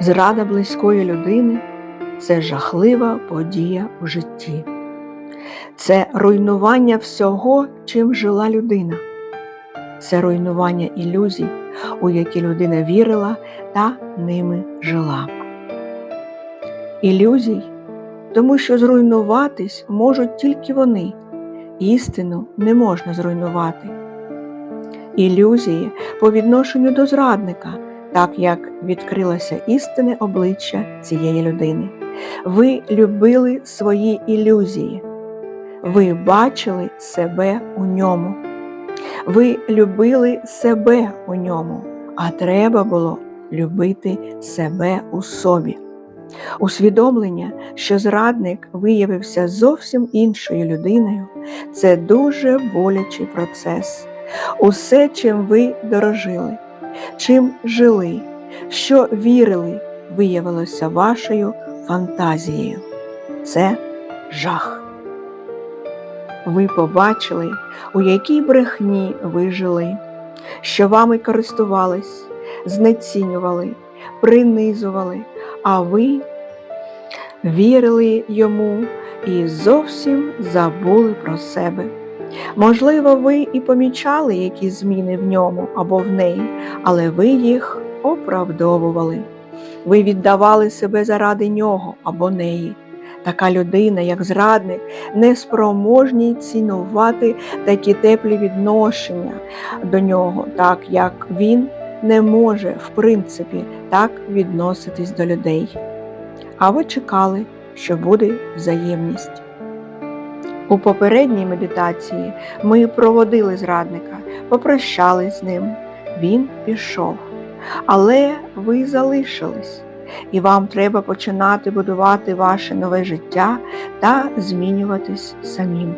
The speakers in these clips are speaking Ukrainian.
Зрада близької людини це жахлива подія у житті. Це руйнування всього, чим жила людина. Це руйнування ілюзій, у які людина вірила та ними жила. Ілюзій, тому що зруйнуватись можуть тільки вони, істину не можна зруйнувати. Ілюзії по відношенню до зрадника, так як відкрилося істинне обличчя цієї людини. Ви любили свої ілюзії, ви бачили себе у ньому. Ви любили себе у ньому, а треба було любити себе у собі. Усвідомлення, що зрадник виявився зовсім іншою людиною, це дуже болячий процес. Усе, чим ви дорожили, чим жили, що вірили, виявилося вашою фантазією. Це жах. Ви побачили, у якій брехні ви жили, що вами користувались, знецінювали, принизували, а ви вірили йому і зовсім забули про себе. Можливо, ви і помічали якісь зміни в ньому або в неї, але ви їх оправдовували. Ви віддавали себе заради нього або неї. Така людина, як зрадник, неспроможній цінувати такі теплі відношення до нього, так як він не може, в принципі, так відноситись до людей. А ви чекали, що буде взаємність. У попередній медитації ми проводили зрадника, попрощались з ним. Він пішов. Але ви залишились, і вам треба починати будувати ваше нове життя та змінюватись самим.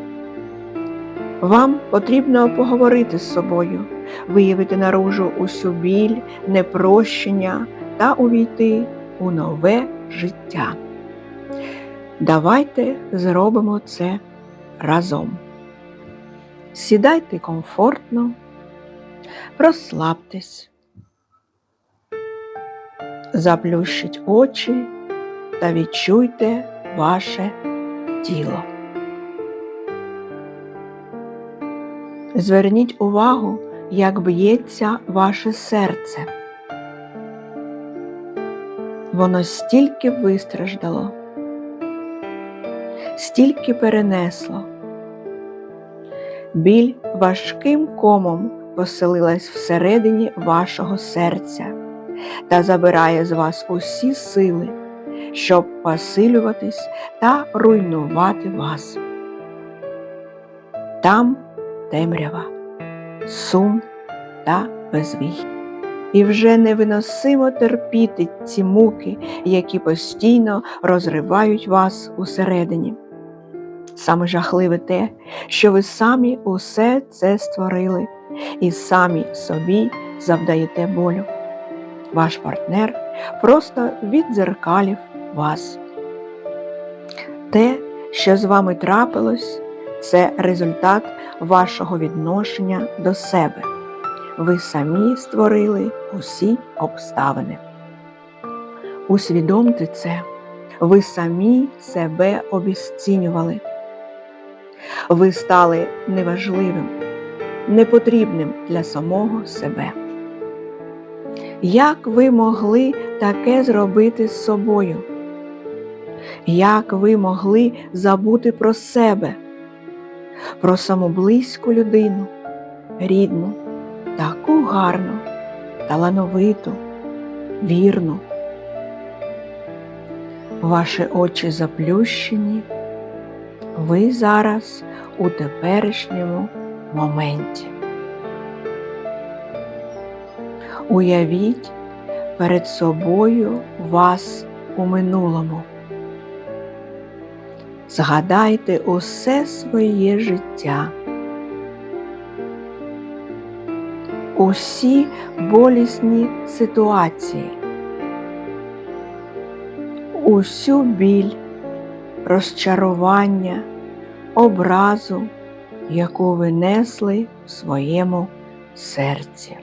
Вам потрібно поговорити з собою, виявити наружу усю біль, непрощення та увійти у нове життя. Давайте зробимо це разом. Сідайте комфортно, розслабтесь, заплющіть очі та відчуйте ваше тіло. Зверніть увагу, як б'ється ваше серце. Воно стільки вистраждало, стільки перенесло. Біль важким комом поселилась всередині вашого серця та забирає з вас усі сили, щоб посилюватись та руйнувати вас. Там темрява, сум та безвій. І вже невиносимо терпіти ці муки, які постійно розривають вас усередині. Саме жахливе те, що ви самі усе це створили і самі собі завдаєте болю. Ваш партнер просто віддзеркалів вас. Те, що з вами трапилось, це результат вашого відношення до себе. Ви самі створили усі обставини. Усвідомте це, ви самі себе обіцінювали. Ви стали неважливим, непотрібним для самого себе. Як ви могли таке зробити з собою? Як ви могли забути про себе, про саму близьку людину, рідну, таку гарну, талановиту, вірну? Ваші очі заплющені, ви зараз у теперішньому моменті. Уявіть перед собою вас у минулому. Згадайте усе своє життя, усі болісні ситуації, усю біль, розчарування, образу, яку ви несли в своєму серці.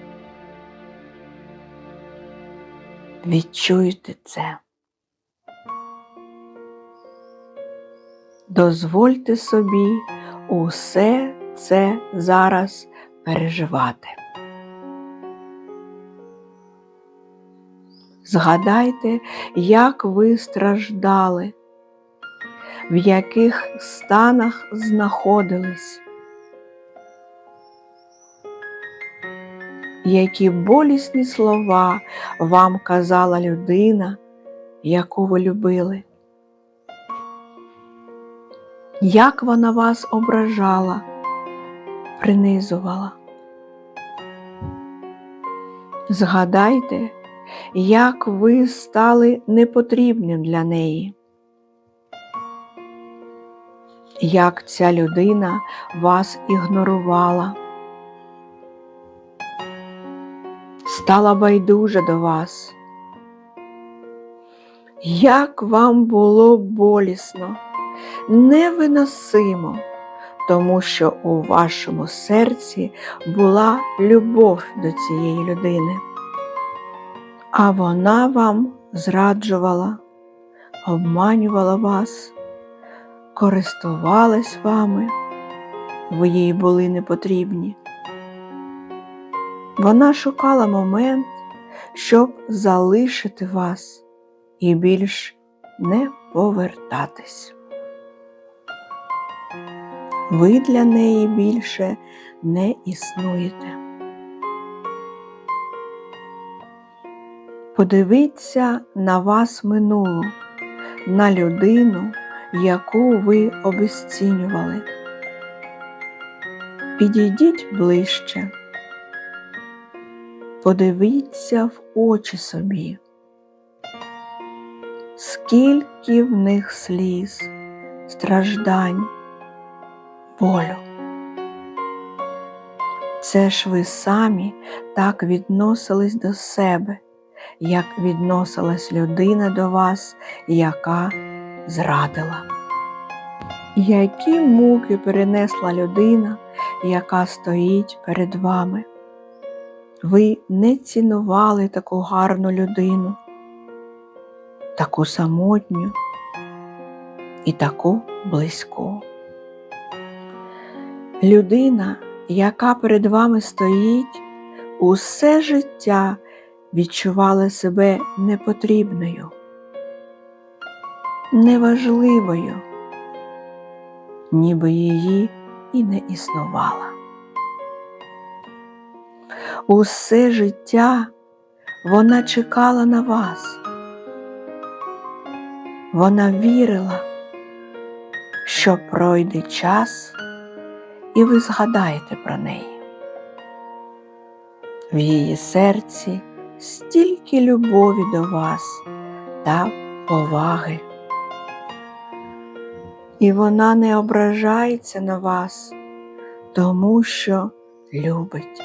Відчуйте це. Дозвольте собі усе це зараз переживати. Згадайте, як ви страждали, в яких станах знаходились, які болісні слова вам казала людина, яку ви любили, як вона вас ображала, принизувала. Згадайте, як ви стали непотрібним для неї, як ця людина вас ігнорувала, стала байдужа до вас, як вам було болісно, невиносимо, тому що у вашому серці була любов до цієї людини. А вона вам зраджувала, обманювала вас, користувалась вами, ви їй були непотрібні. Вона шукала момент, щоб залишити вас і більш не повертатись. Ви для неї більше не існуєте. Подивіться на вас минулу, на людину, яку ви обесцінювали. Підійдіть ближче, подивіться в очі собі, скільки в них сліз, страждань, болю. Це ж ви самі так відносились до себе як відносилась людина до вас, яка зрадила. Які муки перенесла людина, яка стоїть перед вами? Ви не цінували таку гарну людину, таку самотню і таку близьку. Людина, яка перед вами стоїть, усе життя відчувала себе непотрібною, неважливою, ніби її і не існувала. Усе життя вона чекала на вас. Вона вірила, що пройде час, і ви згадаєте про неї. В її серці стільки любові до вас та поваги. І вона не ображається на вас, тому що любить.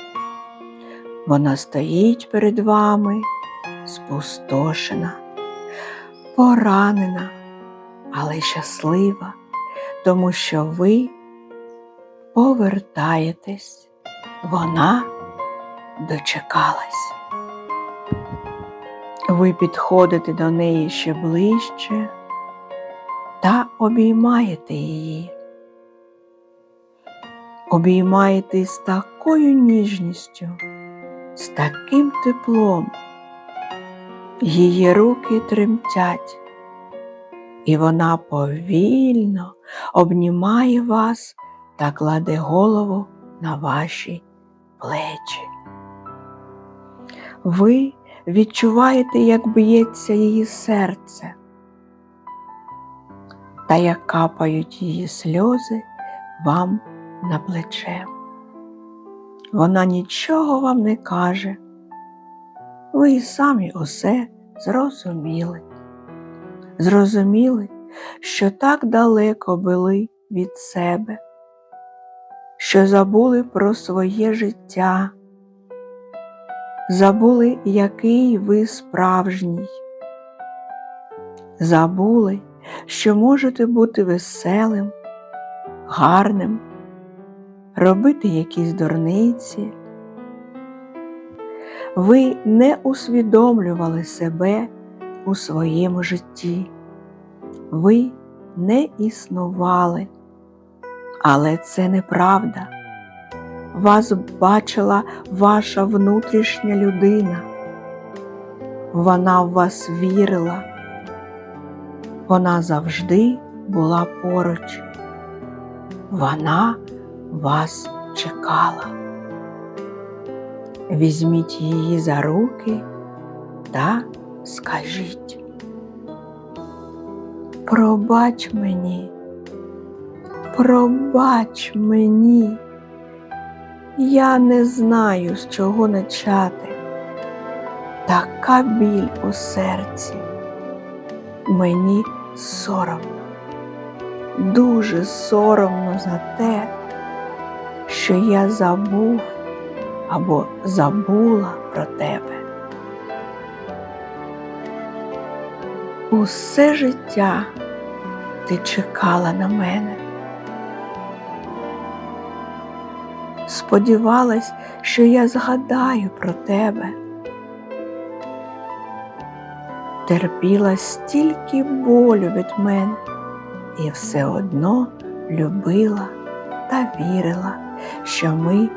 Вона стоїть перед вами спустошена, поранена, але щаслива, тому що ви повертаєтесь, вона дочекалась. Ви підходите до неї ще ближче та обіймаєте її. Обіймаєте з такою ніжністю, з таким теплом. Її руки тремтять, і вона повільно обнімає вас та кладе голову на ваші плечі. Ви відчуваєте, як б'ється її серце та як капають її сльози вам на плече. Вона нічого вам не каже, ви і самі усе зрозуміли. Зрозуміли, що так далеко були від себе, що забули про своє життя забули, який ви справжній. Забули, що можете бути веселим, гарним, робити якісь дурниці. ви не усвідомлювали себе у своєму житті. Ви не існували, але це неправда. Вас бачила ваша внутрішня людина. Вона в вас вірила. Вона завжди була поруч. Вона вас чекала. Візьміть її за руки та скажіть. Пробач мені, пробач мені, я не знаю, з чого почати. Така біль у серці. Мені соромно, дуже соромно за те, що я забув або забула про тебе. Усе життя ти чекала на мене. Сподівалась, що я згадаю про тебе. Терпіла стільки болю від мене і все одно любила та вірила, що ми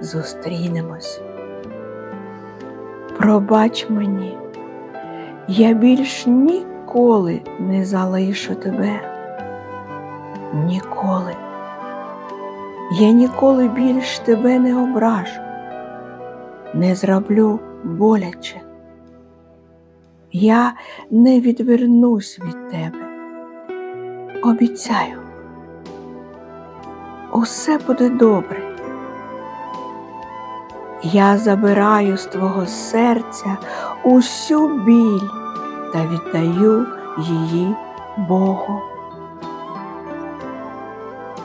зустрінемось. Пробач мені, я більш ніколи не залишу тебе. Ніколи. Я ніколи більш тебе не ображу, не зроблю боляче. Я не відвернусь від тебе. Обіцяю, усе буде добре. Я забираю з твого серця усю біль та віддаю її Богу.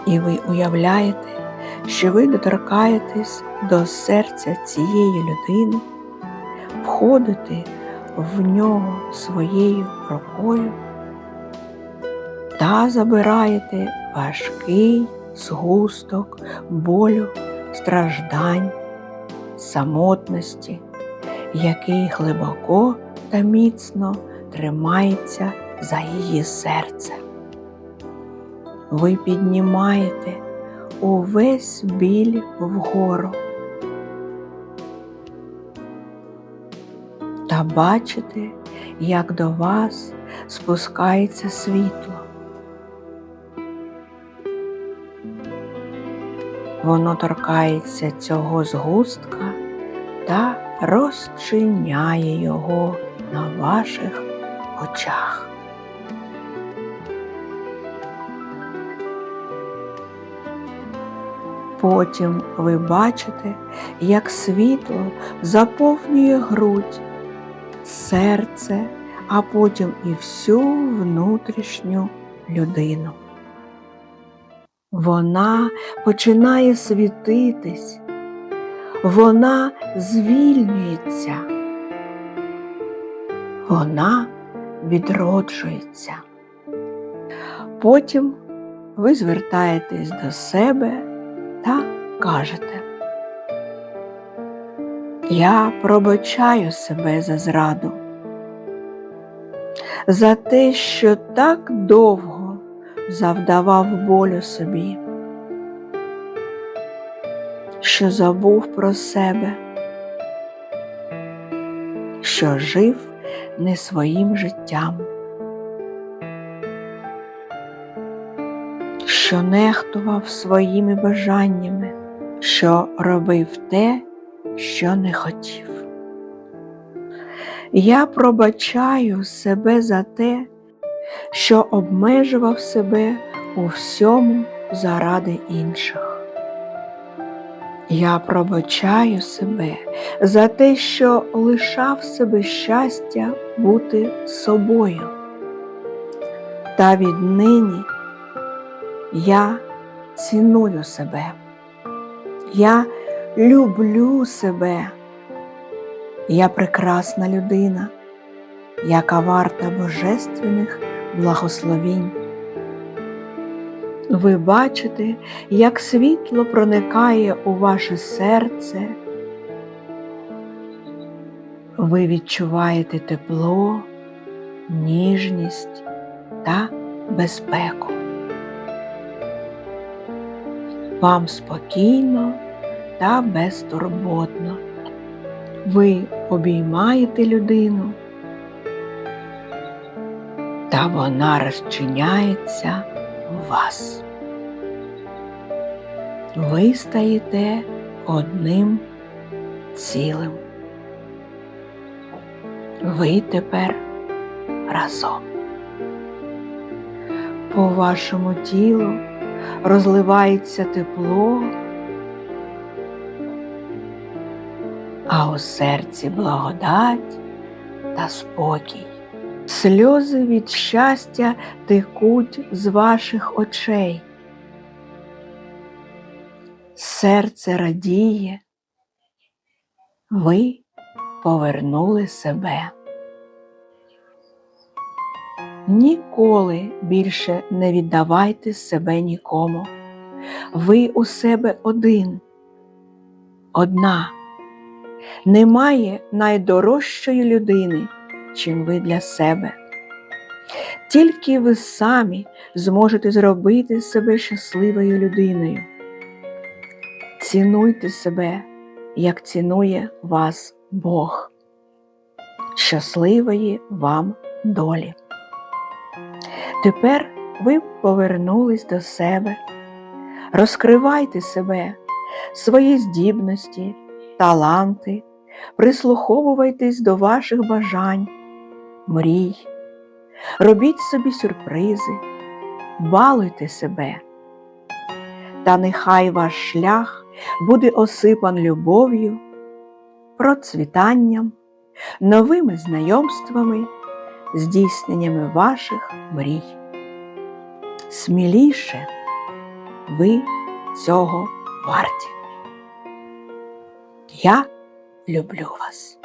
І ви уявляєте, що ви доторкаєтесь до серця цієї людини, входите в нього своєю рукою та забираєте важкий згусток болю, страждань, самотності, який глибоко та міцно тримається за її серце. Ви піднімаєте увесь біль вгору та бачите, як до вас спускається світло. Воно торкається цього згустка та розчиняє його на ваших очах. Потім ви бачите, як світло заповнює грудь, серце, а потім і всю внутрішню людину. Вона починає світитись, вона звільнюється, вона відроджується. Потім ви звертаєтесь до себе та кажете, я пробачаю себе за зраду, за те, що так довго завдавав болю собі, що забув про себе, що жив не своїм життям. що нехтував своїми бажаннями, що робив те, що не хотів. Я пробачаю себе за те, що обмежував себе у всьому заради інших. Я пробачаю себе за те, що лишав себе щастя бути собою. Та віднині я ціную себе, я люблю себе, я прекрасна людина, яка варта божественних благословінь. Ви бачите, як світло проникає у ваше серце, Ви відчуваєте тепло, ніжність та безпеку. Вам спокійно та безтурботно. Ви обіймаєте людину, та вона розчиняється в вас. Ви стаєте одним цілим. Ви тепер разом. По вашому тілу розливається тепло, а у серці благодать та спокій. Сльози від щастя текуть з ваших очей. Серце радіє, ви повернули себе. Ніколи більше не віддавайте себе нікому. Ви у себе один, одна. Немає найдорожчої людини, чим ви для себе. Тільки ви самі зможете зробити себе щасливою людиною. Цінуйте себе, як цінує вас Бог. Щасливої вам долі. Тепер ви повернулись до себе. Розкривайте себе, свої здібності, таланти, прислуховуйтесь до ваших бажань, мрій, робіть собі сюрпризи, балуйте себе. Та нехай ваш шлях буде осипан любов'ю, процвітанням, новими знайомствами, здійсненнями ваших мрій. Сміліше ви цього варті. Я люблю вас.